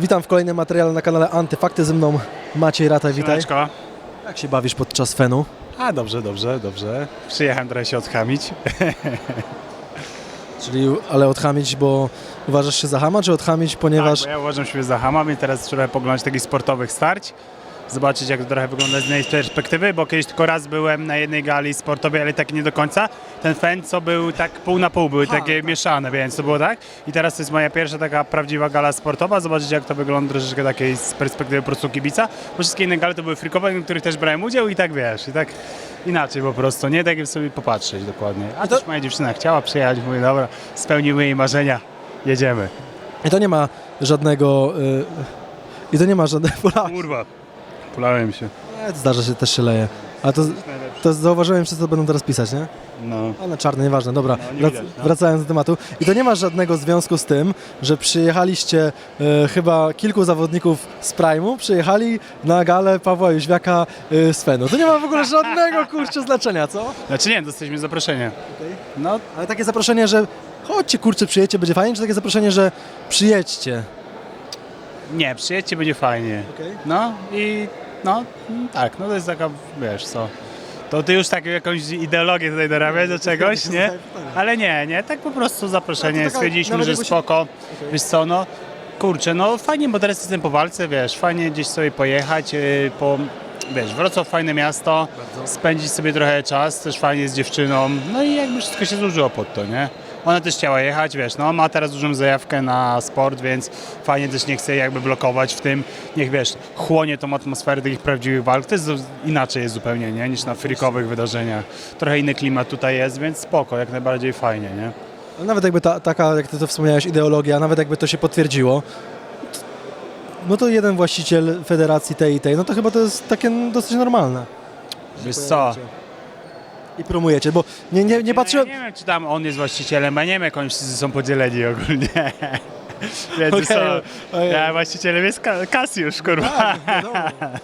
Witam w kolejnym materiale na kanale Antyfakty. Ze mną Maciej Rataj, witaj. Siemaneczko. Jak się bawisz podczas fenu? A dobrze, dobrze, dobrze. Przyjechałem trochę się odchamić. Czyli, ale odchamić, bo uważasz się za hama, czy odchamić, ponieważ... Tak, bo ja uważam siebie za hama i teraz trochę poglądać takich sportowych starć. Zobaczyć jak to trochę wygląda z innej perspektywy, bo kiedyś tylko raz byłem na jednej gali sportowej, ale tak nie do końca. Ten fen co był tak pół na pół, były takie tak. mieszane, więc to było tak. I teraz to jest moja pierwsza taka prawdziwa gala sportowa. Zobaczyć jak to wygląda troszeczkę takiej z perspektywy po prostu kibica. Bo wszystkie inne gale to były frikowe, w których też brałem udział i tak wiesz, i tak inaczej po prostu, nie? Tak sobie popatrzeć dokładnie. A to- też moja dziewczyna chciała przyjechać, mówię, dobra, spełniły jej marzenia, jedziemy. I to nie ma żadnego... Y... I to nie ma żadnego... Kurwa, polałem się. Nie, Zdarza się, też się leje. Ale to, to zauważyłem, przez co będą teraz pisać, nie? No. A na czarne, nieważne, dobra. No, nie Wrac- widać, no. Wracając do tematu. I to nie ma żadnego związku z tym, że przyjechaliście e, chyba kilku zawodników z Prime'u, przyjechali na galę Pawła Jóźwiaka e, z Fenu. To nie ma w ogóle żadnego kurczę znaczenia, co? Znaczy nie, dostaliśmy zaproszenie. No, Ale takie zaproszenie, że chodźcie kurczę, przyjedźcie, będzie fajnie, czy takie zaproszenie, że przyjedźcie? nie, przyjedźcie, będzie fajnie. No i no, tak, no to jest taka, wiesz co, to ty już tak jakąś ideologię tutaj dorabiasz do czegoś, nie? Ale nie, nie, tak po prostu No, zaproszenie, taka- stwierdziliśmy, że spoko, wiesz co, no, kurczę, no fajnie, bo teraz jestem po walce, wiesz, fajnie gdzieś sobie pojechać, yy, po, wiesz, Wrocław fajne miasto, spędzić sobie trochę czas, też fajnie z dziewczyną, no i jakby wszystko się złożyło pod to, nie? Ona też chciała jechać, wiesz, no ma teraz dużą zajawkę na sport, więc fajnie też nie chce jakby blokować w tym, niech wiesz, chłonie tą atmosferę takich prawdziwych walk, to jest inaczej jest zupełnie, nie, niż na frikowych wydarzeniach. Trochę inny klimat tutaj jest, więc spoko, jak najbardziej fajnie, nie? Ale nawet jakby ta, taka, jak ty to wspomniałeś, ideologia, nawet jakby to się potwierdziło, no to jeden właściciel federacji tej i tej, no to chyba to jest takie dosyć normalne. Wiesz co, I promujecie, bo nie, nie, nie patrzyłem... No Ja nie wiem, czy tam on jest właścicielem, ja nie wiem, jak oni wszyscy są podzieleni ogólnie. Więc co, ojej. ja właścicielem jest Ka- Kasiusz, kurwa. Tak, wiadomo.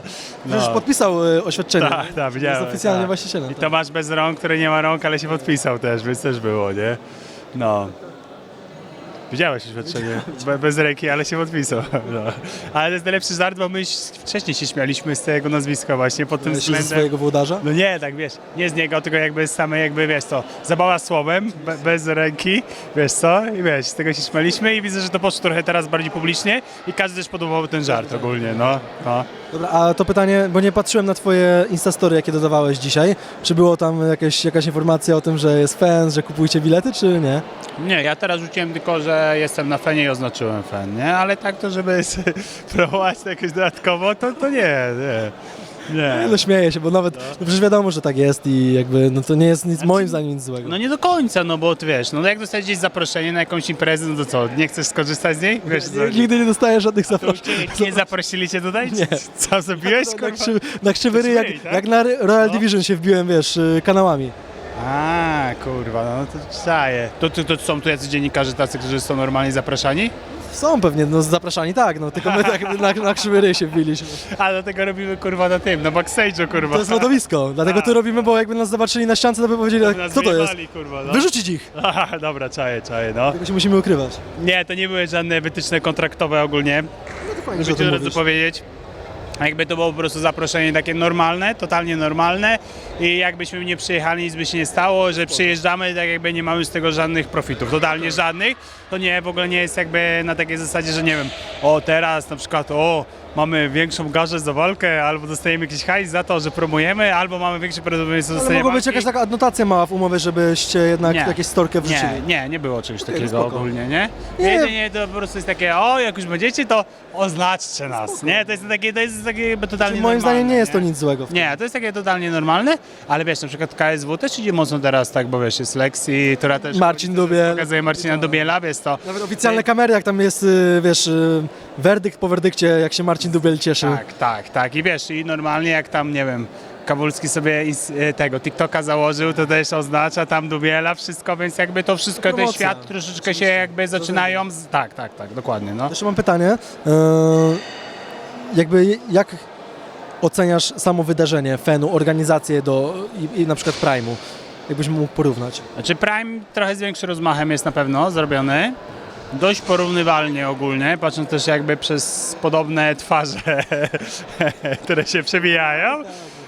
Przecież podpisał y, oświadczenie. Tak, tak, Jest widziałem. oficjalnie tak. właścicielem. I tak. Tomasz bez rąk, który nie ma rąk, ale się podpisał też, więc też było, nie? No. Widziałeś oświadczenie? Be, bez ręki, ale się podpisał. No. Ale to jest najlepszy żart, bo my wcześniej się śmialiśmy z tego nazwiska właśnie pod tym Się ze względem. swojego włodarza? No nie, tak wiesz, nie z niego, tylko jakby z samej jakby, wiesz co, zabawa słowem, be, bez ręki, wiesz co, i wiesz, z tego się śmialiśmy i widzę, że to poszło trochę teraz bardziej publicznie i każdy też podobał ten żart ogólnie, no, no. Dobra, a to pytanie, bo nie patrzyłem na twoje instastory, jakie dodawałeś dzisiaj. Czy było tam jakieś, jakaś informacja o tym, że jest fan, że kupujcie bilety, czy nie? Nie, ja teraz rzuciłem tylko, że jestem na fenie i oznaczyłem fen, nie? Ale tak to, żeby próbować to jakoś dodatkowo, to, to nie, nie. Nie. No śmieję się, bo nawet, no przecież wiadomo, że tak jest i jakby, no to nie jest nic, moim zdaniem nic złego. No nie do końca, no bo ty wiesz, no jak dostać gdzieś zaproszenie na jakąś imprezę, no to co, nie chcesz skorzystać z niej? Wiesz co? Nie- Nigdy nie dostaję żadnych zaproszeń. cię nie zaprosili cię tutaj? Nie. Co zrobiłeś, Na, kurwa? krzywy, na krzywy ryj, jak, tak? jak na Royal No. Division się wbiłem, wiesz, y, kanałami. A, kurwa, no to czaję. To, to, to są tu jacyś dziennikarze tacy, którzy są normalnie zapraszani? Są pewnie, no zapraszani, tak, no tylko my tak na, na krzywy ryj się wbiliśmy. A dlatego robimy kurwa na tym, na backstage'u kurwa. To jest lodowisko, dlatego to robimy, bo jakby nas zobaczyli na ściance, to by powiedzieli, Nas kto to jest? wyjebali, Kurwa, no. Wyrzucić ich! Aha, dobra, czaję, czaję, no. Tego się musimy ukrywać. Nie, to nie były żadne wytyczne kontraktowe ogólnie, No to fajnie, że o ci tym od razu mówisz. powiedzieć. A jakby to było po prostu zaproszenie takie normalne, totalnie normalne i jakbyśmy nie przyjechali, nic by się nie stało, że przyjeżdżamy, tak jakby nie mamy z tego żadnych profitów, totalnie żadnych, to nie, w ogóle nie jest jakby na takiej zasadzie, że nie wiem, o teraz na przykład, o mamy większą garzę za walkę, albo dostajemy jakiś hajs za to, że promujemy, albo mamy większe prawdopodobieństwo Ale dostania mogła być walki. jakaś taka adnotacja mała w umowie, żebyście jednak Nie. jakieś storkę wrzucili. Nie, nie, nie było czegoś takiego spoko. ogólnie, nie? Nie. Jedynie to po prostu jest takie, o, jak już będziecie, to oznaczcie nas, nie? To jest takie, to jest takie totalnie Czyli moim normalne, zdaniem nie jest to nic złego. w tym. Nie, to jest takie totalnie normalne, ale wiesz, na przykład KSW też idzie mocno teraz, tak, bo wiesz, jest Lexi, która też Marcin Dubiel. pokazuje Marcina Dubiela, wiesz to. Nawet oficjalne kamery, jak tam jest, y, wiesz, y, werdykt po werdykcie, jak się Marcin Dubiel cieszy. Tak, tak, tak. I wiesz, i normalnie jak tam, nie wiem, Kawulski sobie ins- e, tego TikToka założył, to też oznacza tam Dubiela, wszystko, więc jakby to wszystko, ten Promocja. świat troszeczkę się jakby zaczynają, z... tak, tak, tak, dokładnie, no. Jeszcze mam pytanie. y, jakby jak oceniasz samo wydarzenie, fenu, organizację do i, i na przykład Prime'u? Jakbyś mógł porównać. Znaczy Prime trochę z większym rozmachem jest na pewno zrobiony. dość porównywalnie ogólnie, patrząc też jakby przez podobne twarze, które się przewijają.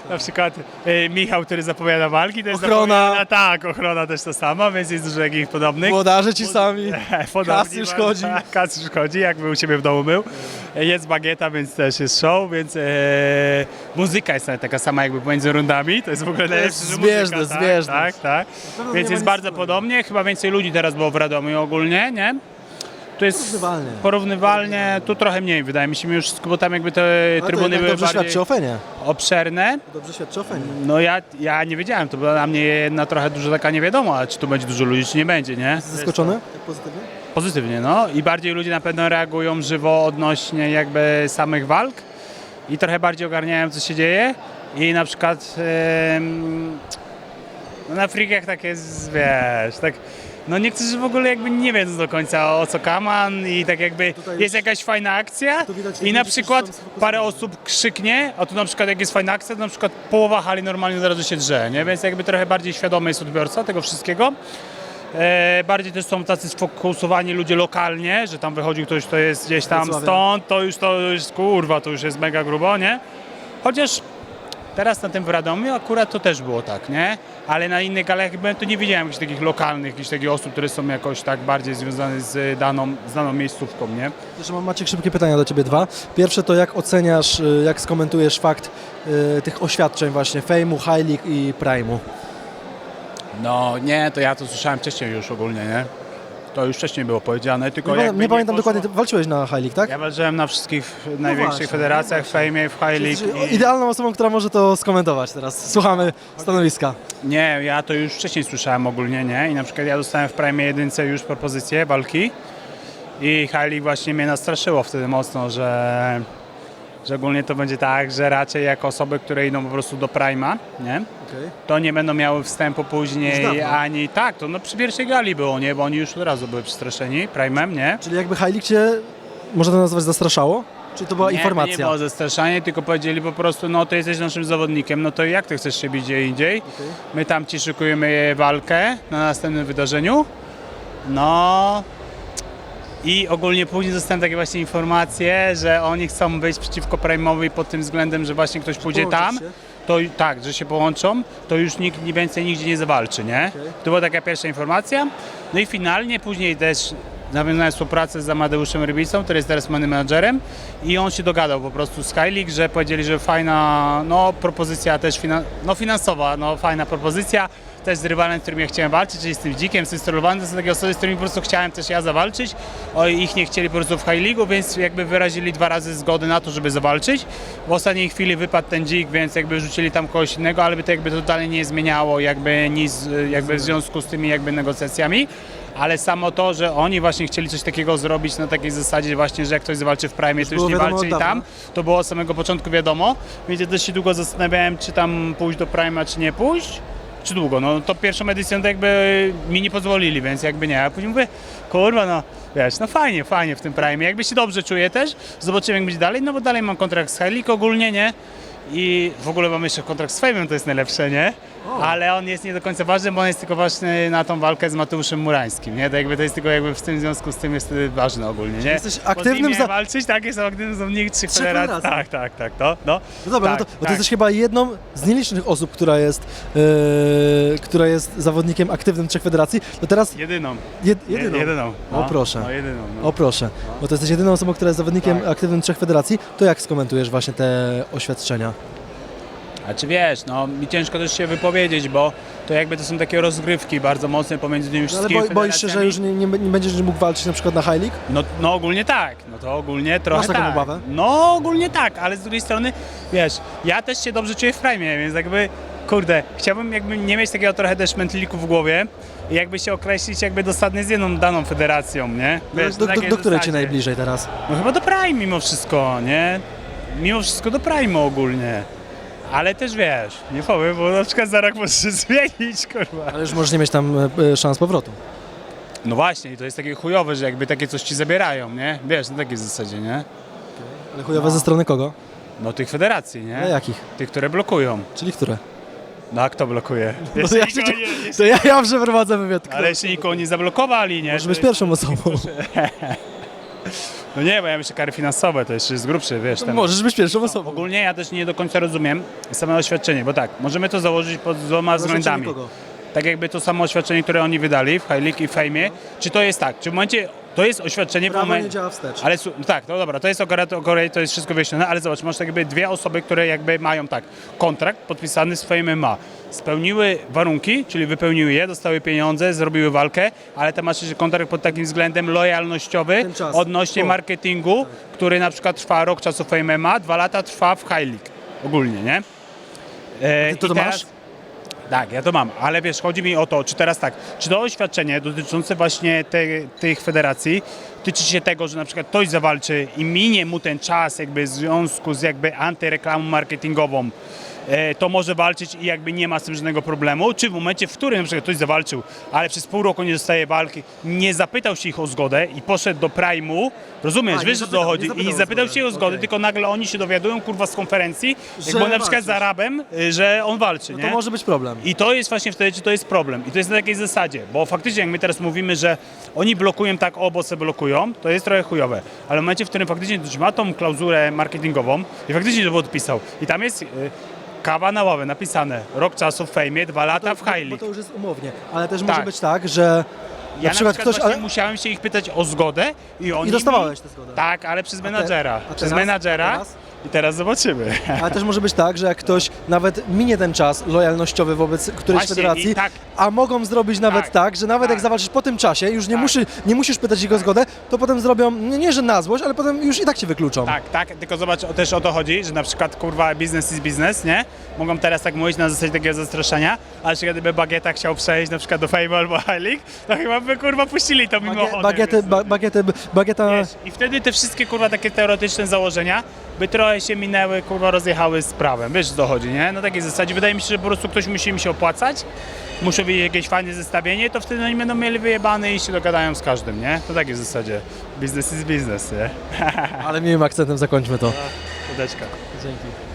Na przykład e, Michał, który zapowiada walki, to jest Ochrona. zapowiadana, tak, ochrona też to samo, więc jest dużo jakichś podobnych. Włodarze ci sami. Kas już chodzi. Tak, Kas już chodzi, jakby u Ciebie w domu był. Jest bagieta, więc też jest show, więc e, muzyka jest nawet taka sama jakby pomiędzy rundami. To jest w ogóle To jest najlepsze, że zbieżność, muzyka, tak, zbieżność. Tak, tak. pewno Więc ma jest nic bardzo wspólnego. podobnie. Chyba więcej ludzi teraz było w Radomiu ogólnie, nie? Tu jest Porównywalnie. porównywalnie, tu trochę mniej wydaje mi się, już z Kubotami jakby te Ale to trybuny jednak były dobrze bardziej świadczy o Fenie. obszerne. Dobrze świadczy o Fenie. No ja, ja nie wiedziałem, to była dla mnie jedna trochę dużo taka niewiadoma, czy tu będzie dużo ludzi, czy nie będzie, nie? Zaskoczony? Tak pozytywnie? Pozytywnie, no. I bardziej ludzie na pewno reagują żywo odnośnie jakby samych walk i trochę bardziej ogarniają, co się dzieje. I na przykład em, no na freakach tak jest, wiesz, tak... No niektórzy w ogóle jakby nie wiedzą do końca o co kaman i tak jakby Tutaj jest jakaś fajna akcja tu widać, i na ludzie przykład sfokusowani. parę osób krzyknie, a tu na przykład jak jest fajna akcja, to na przykład połowa hali normalnie od razu się drze, nie? Więc jakby trochę bardziej świadomy jest odbiorca tego wszystkiego. E, bardziej też są tacy sfokusowani ludzie lokalnie, że tam wychodził ktoś, kto jest gdzieś tam Wrocławia. stąd, to już to już kurwa, to już jest mega grubo, nie? Chociaż teraz na tym w Radomiu akurat to też było tak, nie? Ale na innych galach to nie widziałem jakichś takich lokalnych, jakichś takich osób, które są jakoś tak bardziej związane z daną, z daną miejscówką, nie? Jeszcze mam Maciek szybkie pytania do Ciebie dwa. Pierwsze to jak oceniasz, y, jak skomentujesz fakt y, tych oświadczeń właśnie Fejmu, High League i Prime'u? No nie, to ja to słyszałem wcześniej już ogólnie, nie? To już wcześniej było powiedziane, tylko Nie, jakby nie pamiętam poszło- dokładnie, ty walczyłeś na High League, tak? Ja walczyłem na wszystkich największych właśnie, federacjach, no w. Fejmie, w High League. i- idealną osobą, która może to skomentować teraz. Słuchamy stanowiska. Nie, ja to już wcześniej słyszałem ogólnie, nie? I na przykład ja dostałem w Prime jedynce już propozycję walki i High League właśnie mnie nastraszyło wtedy mocno, że, że ogólnie to będzie tak, że raczej jako osoby, które idą po prostu do Prime'a, nie? To nie będą miały wstępu później ani tak, to no przy pierwszej gali było, nie? Bo oni już od razu były przestraszeni Prime'em, nie? Czyli jakby League Cię, można to nazwać, zastraszało? Czy to była Nie, informacja? nie było zastraszanie, tylko powiedzieli po prostu, no to jesteś naszym zawodnikiem, no to jak ty chcesz się bić gdzie indziej? My tam ci szykujemy walkę na następnym wydarzeniu. No i ogólnie później dostałem takie właśnie informacje, że oni chcą wyjść przeciwko Prime'owi pod tym względem, że właśnie ktoś pójdzie połączyć tam, się? to tak, że się połączą, to już nikt nie więcej nigdzie nie zawalczy, nie? Okej. To była taka pierwsza informacja. No i finalnie później też nawiązałem współpracę z Amadeuszem Rybicą, który jest teraz manym menadżerem i on się dogadał po prostu z High League, że powiedzieli, że fajna no, propozycja też finan- no, finansowa, no fajna propozycja, też z rywalem, z którym ja chciałem walczyć, czyli z tym Dzikiem, z tym to są takie osoby, z którymi po prostu chciałem też ja zawalczyć, o, ich nie chcieli po prostu w High League, więc jakby wyrazili dwa razy zgody na to, żeby zawalczyć. W ostatniej chwili wypadł ten Dzik, więc jakby rzucili tam kogoś innego, ale by to jakby totalnie nie zmieniało jakby nic jakby w związku z tymi jakby negocjacjami. Ale samo to, że oni właśnie chcieli coś takiego zrobić na takiej zasadzie właśnie, że jak ktoś zawalczy w Prime, to już nie walczy i tam, to było od samego początku wiadomo. Więc ja też się długo zastanawiałem, czy tam pójść do Prime'a, czy nie pójść. Czy długo? No to pierwszą edycję to jakby mi nie pozwolili, więc jakby nie. A później mówię, kurwa no, wiesz, no fajnie, fajnie w tym Prime. Jakby się dobrze czuję też, zobaczymy jak będzie dalej, no bo dalej mam kontrakt z League ogólnie, nie? I w ogóle mam jeszcze kontrakt z Fejmem, to jest najlepsze, nie? Ale on jest nie do końca ważny, bo on jest tylko ważny na tą walkę z Mateuszem Murańskim, nie? To jakby to jest tylko jakby w tym związku z tym jest wtedy ważny ogólnie, nie? jesteś Bo z aktywnym nim za- miałem walczyć, tak? Jestem aktywnym zawodnikiem trzech Trzech federacji. federacji. Tak, tak, tak, to, no. No dobra, tak, no to, bo ty tak. jesteś chyba jedną z nielicznych osób, która jest, e, która jest zawodnikiem aktywnym trzech federacji. To teraz Jedyną. jed, Je- jedyną. jedyną. O, proszę. No, jedyną. No. O proszę, bo to jesteś jedyną osobą, która jest zawodnikiem Tak. aktywnym trzech federacji. To jak skomentujesz właśnie te oświadczenia? A czy wiesz, no mi ciężko też się wypowiedzieć, bo to jakby to są takie rozgrywki bardzo mocne pomiędzy tymi No, ale wszystkimi boi, boisz się, że federacjami. już nie, nie, nie będziesz mógł walczyć na przykład na High League? No, no ogólnie tak, no to ogólnie trochę taką tak. obawę? No ogólnie tak, ale z drugiej strony, wiesz, ja też się dobrze czuję w prime, więc jakby, kurde, chciałbym jakby nie mieć takiego trochę też mentliku w głowie i jakby się określić jakby dosadnie z jedną daną federacją, nie? Wiesz, do, na do, takiej do której ci zasadzie. najbliżej teraz? No chyba do prime mimo wszystko, nie? Mimo wszystko do prime ogólnie. Ale też wiesz, nie powiem, bo na przykład za rok możesz się zmienić, kurwa. Ale już możesz nie mieć tam e, e, szans powrotu. No właśnie, i to jest takie chujowe, że jakby takie coś ci zabierają, nie? Wiesz, na takiej zasadzie, nie? Ale chujowe ze strony kogo? No tych federacji, nie? Ale jakich? Tych, które blokują. Czyli które? No a kto blokuje? No Jeszcze ja, nikogo się, nie, to ja, ja przeprowadzę wywiad. ale jeszcze nikogo nie zablokowali, nie? Może być pierwszą osobą. No nie, bo ja myślę kary finansowe, to jeszcze jest grubszy, wiesz. Ten... Możesz być pierwszą osobą. Ogólnie ja też nie do końca rozumiem same oświadczenie, bo tak, możemy to założyć pod dwoma względami. Kogo? Tak jakby to samo oświadczenie, które oni wydali w High League i Fejmie, czy to jest tak, czy w momencie, to jest oświadczenie w Prawo nie działa wstecz. Ale su- tak, no dobra, to jest o Korei, to jest wszystko wyjaśnione, ale zobacz, masz tak jakby dwie osoby, które jakby mają tak, kontrakt podpisany z Fame MMA. Spełniły warunki, czyli wypełniły je, dostały pieniądze, zrobiły walkę, ale tam masz jeszcze kontrakt pod takim względem lojalnościowy odnośnie O. marketingu, który na przykład trwa rok czasu Fame MMA, dwa lata trwa w High League. Ogólnie, nie? E, Ty to i masz? Tak, ja to mam, ale wiesz, chodzi mi o to, czy teraz tak, czy to oświadczenie dotyczące właśnie te, tych federacji tyczy się tego, że na przykład ktoś zawalczy i minie mu ten czas jakby w związku z jakby antyreklamą marketingową, to może walczyć i jakby nie ma z tym żadnego problemu, czy w momencie, w którym na przykład ktoś zawalczył, ale przez pół roku nie dostaje walki, nie zapytał się ich o zgodę i poszedł do Prime'u, rozumiesz, A, nie wiesz o co zapytał, chodzi, nie zapytał i o zapytał zgodę, się o zgodę, okej. tylko nagle oni się dowiadują, kurwa, z konferencji, Że jak był na przykład walczysz. z Arabem, y, że on walczy, No nie? to może być problem. I to jest właśnie wtedy, czy to jest problem. I to jest na takiej zasadzie, bo faktycznie jak my teraz mówimy, że oni blokują tak, o, bo se blokują, to jest trochę chujowe. Ale w momencie, w którym faktycznie ktoś ma tą klauzulę marketingową i faktycznie to podpisał i tam jest y, kawa na ławę napisane, rok czasu w fejmie, dwa lata w Bo to już jest umownie. Ale też Tak. może być tak, że Ja na przykład ktoś... właśnie Ale... musiałem się ich pytać o zgodę i oni I dostawałeś mi... tę zgodę. Tak, ale przez menadżera. a przez teraz? menadżera A teraz? I teraz zobaczymy. Ale też może być tak, że jak ktoś nawet minie ten czas lojalnościowy wobec którejś Właśnie, federacji, i tak. a mogą zrobić nawet Tak, tak, że nawet jak tak. zawalczysz po tym czasie, już nie, Tak. musi, nie musisz pytać ich o zgodę, to potem zrobią, nie, nie że na złość, ale potem już i tak cię wykluczą. Tak, tak, tylko zobacz, o, też o to chodzi, że na przykład kurwa biznes is biznes, nie? Mogą teraz tak mówić na zasadzie takiego zastraszenia, ale czy gdyby Bagieta chciał przejść na przykład do Fame albo High League, to chyba by kurwa puścili to Bagie, mimochodem. bagiety, ba, bagiety, bagieta... Wiesz, I wtedy te wszystkie kurwa takie teoretyczne założenia by trochę się minęły, kurwa rozjechały z prawem, wiesz co chodzi, nie? Na takiej zasadzie wydaje mi się, że po prostu ktoś musi im się opłacać, muszą mieć jakieś fajne zestawienie, to wtedy oni będą mieli wyjebane i się dogadają z każdym, nie? To takiej zasadzie. Biznes is biznes, nie? Ale miłym akcentem zakończmy to. Udeczka. Dzięki.